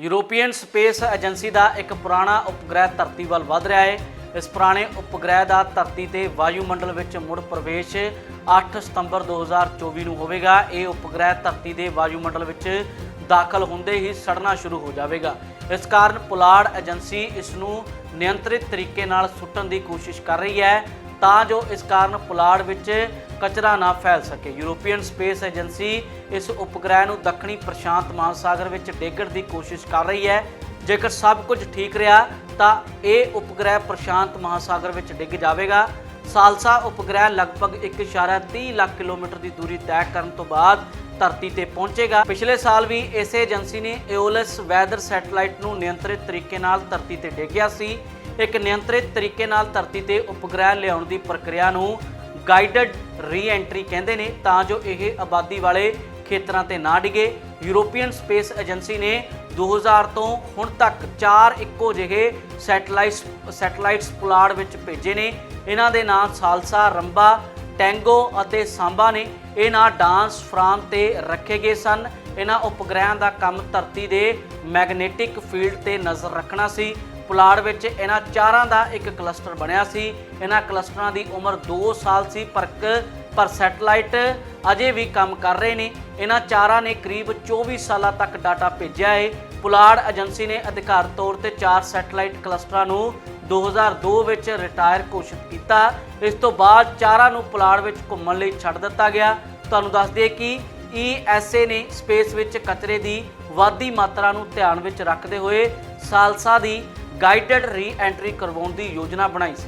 European space agency ਦਾ ਇੱਕ ਪੁਰਾਣਾ ਉਪਗ੍ਰਹਿ ਧਰਤੀ ਵੱਲ ਵਧ ਰਿਹਾ ਹੈ। ਇਸ ਪੁਰਾਣੇ ਉਪਗ੍ਰਹਿ ਦਾ ਧਰਤੀ ਤੇ ਵਾਯੂਮੰਡਲ ਵਿੱਚ ਮੁੜ ਪ੍ਰਵੇਸ਼ 8 ਸਤੰਬਰ 2024 ਨੂੰ ਹੋਵੇਗਾ। ਇਹ ਉਪਗ੍ਰਹਿ ਧਰਤੀ ਦੇ ਵਾਯੂਮੰਡਲ ਵਿੱਚ ਦਾਖਲ ਹੁੰਦੇ ਹੀ ਸੜਨਾ ਸ਼ੁਰੂ ਹੋ ਜਾਵੇਗਾ। ਇਸ ਕਾਰਨ ਪੁਲਾੜ ਏਜੰਸੀ ਇਸ ਨੂੰ ਨਿਯੰਤਰਿਤ ਤਰੀਕੇ ਨਾਲ ਸੁੱਟਣ ਦੀ ਕੋਸ਼ਿਸ਼ ਕਰ ਰਹੀ ਹੈ। ਤਾਂ ਜੋ ਇਸ ਕਾਰਨ ਪੁਲਾੜ ਵਿੱਚ ਕਚਰਾ ਨਾ ਫੈਲ ਸਕੇ। ਯੂਰੋਪੀਅਨ ਸਪੇਸ ਏਜੰਸੀ ਇਸ ਉਪਗ੍ਰਹਿ ਨੂੰ ਦੱਖਣੀ ਪ੍ਰਸ਼ਾਂਤ ਮਹਾਸਾਗਰ ਵਿੱਚ ਡੇਗਣ ਦੀ ਕੋਸ਼ਿਸ਼ ਕਰ ਰਹੀ ਹੈ। ਜੇਕਰ ਸਭ ਕੁਝ ਠੀਕ ਰਿਹਾ, ਤਾਂ ਇਹ ਉਪਗ੍ਰਹਿ ਪ੍ਰਸ਼ਾਂਤ ਮਹਾਸਾਗਰ ਵਿੱਚ ਡਿੱਗ ਜਾਵੇਗਾ। ਸਾਲਸਾ ਉਪਗ੍ਰਹਿ ਲਗਭਗ 1.30 ਲੱਖ ਕਿਲੋਮੀਟਰ ਦੀ ਦੂਰੀ ਤੈਅ ਕਰਨ ਤੋਂ ਬਾਅਦ ਧਰਤੀ ਤੇ ਪਹੁੰਚੇਗਾ। ਪਿਛਲੇ ਸਾਲ ਵੀ ਇਸੇ ਏਜੰਸੀ ਨੇ ਏਓਲਸ ਵੈਦਰ ਸੈਟੇਲਾਈਟ ਨੂੰ ਨਿਯੰਤਰਿਤ ਤਰੀਕੇ ਨਾਲ ਧਰਤੀ ਤੇ ਡੇਗਿਆ ਸੀ। ਇੱਕ ਨਿਯੰਤਰਿਤ ਤਰੀਕੇ ਨਾਲ ਧਰਤੀ ਤੇ ਉਪਗ੍ਰਹਿ ਲਿਆਉਣ ਦੀ ਪ੍ਰਕਿਰਿਆ ਨੂੰ ਗਾਈਡਡ ਰੀਐਂਟਰੀ ਕਹਿੰਦੇ ਨੇ, ਤਾਂ ਜੋ ਇਹ ਆਬਾਦੀ ਵਾਲੇ ਖੇਤਰਾਂ ਤੇ ਨਾ ਡਿਗੇ। ਯੂਰੋਪੀਅਨ ਸਪੇਸ ਏਜੰਸੀ ਨੇ 2000 ਤੋਂ ਹੁਣ ਤੱਕ ਚਾਰ ਇੱਕੋ ਜਿਹੇ ਸੈਟੇਲਾਈਟਸ, ਸੈਟਲਾਈਟਸ ਪੁਲਾੜ ਵਿੱਚ ਭੇਜੇ ਨੇ। ਇਹਨਾਂ ਦੇ ਨਾਂ ਸਾਲਸਾ, ਰੰਬਾ, ਟੈਂਗੋ ਅਤੇ ਸਾਂਬਾ ਨੇ। ਇਹ ਨਾਂ ਡਾਂਸ ਫਰਾਮ ਤੇ ਰੱਖੇ ਗਏ ਸਨ। ਇਹਨਾਂ ਉਪਗ੍ਰਹਿਾਂ ਦਾ ਕੰਮ ਧਰਤੀ ਦੇ ਮੈਗਨੇਟਿਕ ਫੀਲਡ ਤੇ ਨਜ਼ਰ ਰੱਖਣਾ ਸੀ। ਪੁਲਾੜ ਵਿੱਚ ਇਹਨਾਂ ਚਾਰਾਂ ਦਾ ਇੱਕ ਕਲਸਟਰ ਬਣਿਆ ਸੀ। ਇਹਨਾਂ ਕਲਸਟਰਾਂ ਦੀ ਉਮਰ 2 ਸਾਲ ਸੀ ਪਰ ਕ- ਪਰ ਸੈਟਲਾਈਟ ਅਜੇ ਵੀ ਕੰਮ ਕਰ ਰਹੇ ਨੇ। ਇਹਨਾਂ ਚਾਰਾਂ ਨੇ ਕਰੀਬ 24 ਸਾਲਾਂ ਤੱਕ ਡਾਟਾ ਭੇਜਿਆ ਹੈ ਪੁਲਾੜ ਏਜੰਸੀ ਨੇ ਅਧਿਕਾਰ ਤੌਰ ਤੇ ਚਾਰ ਸੈਟੇਲਾਈਟ ਕਲਸਟਰਾਂ ਨੂੰ 2002 ਵਿੱਚ ਰਿਟਾਇਰ ਘੋਸ਼ਿਤ ਕੀਤਾ। ਇਸ ਤੋਂ ਬਾਅਦ ਚਾਰਾਂ ਨੂੰ ਪੁਲਾੜ ਵਿੱਚ ਘੁੰਮਣ ਲਈ ਛੱਡ ਦਿੱਤਾ ਗਿਆ। ਤੁਹਾਨੂੰ ਦੱਸ ਦਈਏ ਕਿ ESA ਨੇ ਸਪੇਸ ਵਿੱਚ ਕਚਰੇ ਦੀ ਵਾਧੀ ਮਾਤਰਾ ਨੂੰ ਧਿਆਨ ਵਿੱਚ ਰੱਖਦੇ ਹੋਏ ਸਾਲਸਾ ਦੀ ਗਾਈਡਡ ਰੀ-ਐਂਟਰੀ ਕਰਵਾਉਣ ਦੀ ਯੋਜਨਾ ਬਣਾਈ ਸੀ।